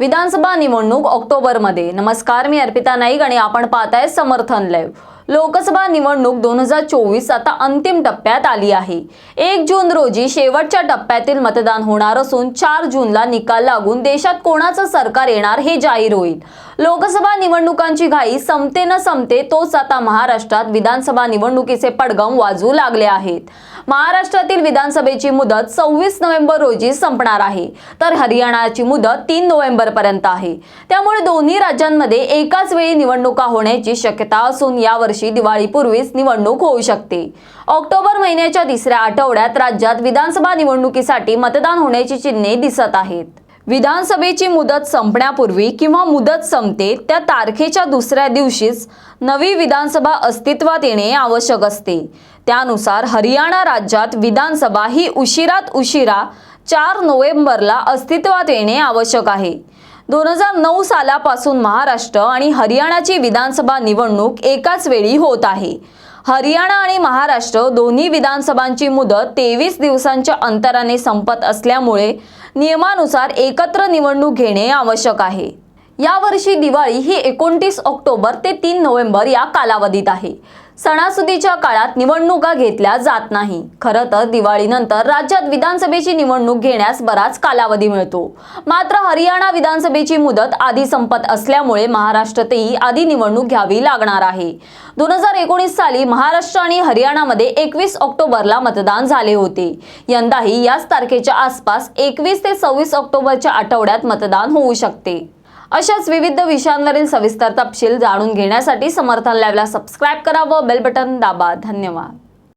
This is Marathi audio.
विधानसभा निवडणूक ऑक्टोबरमध्ये. नमस्कार मी अर्पिता नाईक आणि आपण पाहताय समर्थन लाईव्ह. लोकसभा निवडणूक दोन हजार चोवीस आता अंतिम टप्प्यात आली आहे. एक जून रोजी शेवटच्या टप्प्यातील मतदान होणार असून चार जूनला निकाल लागून देशात कोणाचं सरकार येणार हे जाहीर होईल. लोकसभा निवडणुकांची घाई संपते न संपते तोच आता महाराष्ट्रात विधानसभा निवडणुकीचे पडगम वाजू लागले आहेत. महाराष्ट्रातील विधानसभेची मुदत सव्वीस नोव्हेंबर रोजी संपणार आहे. तर हरियाणाची मुदत तीन नोव्हेंबर पर्यंत आहे. त्यामुळे दोन्ही राज्यांमध्ये एकाच वेळी निवडणुका होण्याची शक्यता असून यावर्षी दिवाळीपूर्वीच निवडणूक होऊ शकते. ऑक्टोबर महिन्याच्या तिसऱ्या आठवड्यात राज्यात विधानसभा निवडणुकीसाठी मतदान होण्याची चिन्हे दिसत आहेत. विधानसभेची मुदत संपण्यापूर्वी किंवा मुदत संपते त्या तारखेच्या दुसऱ्या दिवशीच नवी विधानसभा अस्तित्वात येणे आवश्यक असते. त्यानुसार हरियाणा राज्यात विधानसभा ही उशिरात उशिरा चार नोव्हेंबरला अस्तित्वात येणे आवश्यक आहे. दोन हजार नऊ सालापासून महाराष्ट्र आणि हरियाणाची विधानसभा निवडणूक एकाच वेळी होत आहे. हरियाणा आणि महाराष्ट्र दोन्ही विधानसभांची मुदत तेवीस दिवसांच्या अंतराने संपत असल्यामुळे नियमानुसार एकत्र निवडणूक घेणे आवश्यक आहे. यावर्षी दिवाळी ही एकोणतीस ऑक्टोबर ते तीन नोव्हेंबर या कालावधीत आहे. सणासुदीच्या काळात निवडणुका घेतल्या जात नाही. खरं तर दिवाळीनंतर राज्यात विधानसभेची निवडणूक घेण्यास बराच कालावधी मिळतो. मात्र हरियाणा विधानसभेची मुदत आधी संपत असल्यामुळे महाराष्ट्रातही आधी निवडणूक घ्यावी लागणार आहे. दोन हजार एकोणीस साली महाराष्ट्र आणि हरियाणामध्ये एकवीस ऑक्टोबरला मतदान झाले होते. यंदाही याच तारखेच्या आसपास एकवीस ते सव्वीस ऑक्टोबरच्या आठवड्यात मतदान होऊ शकते. अशाच विविध विषयांवरील सविस्तर तपशील जाणून घेण्यासाठी समर्थन लाईव्हला सबस्क्राईब करा व बेल बटन दाबा. धन्यवाद.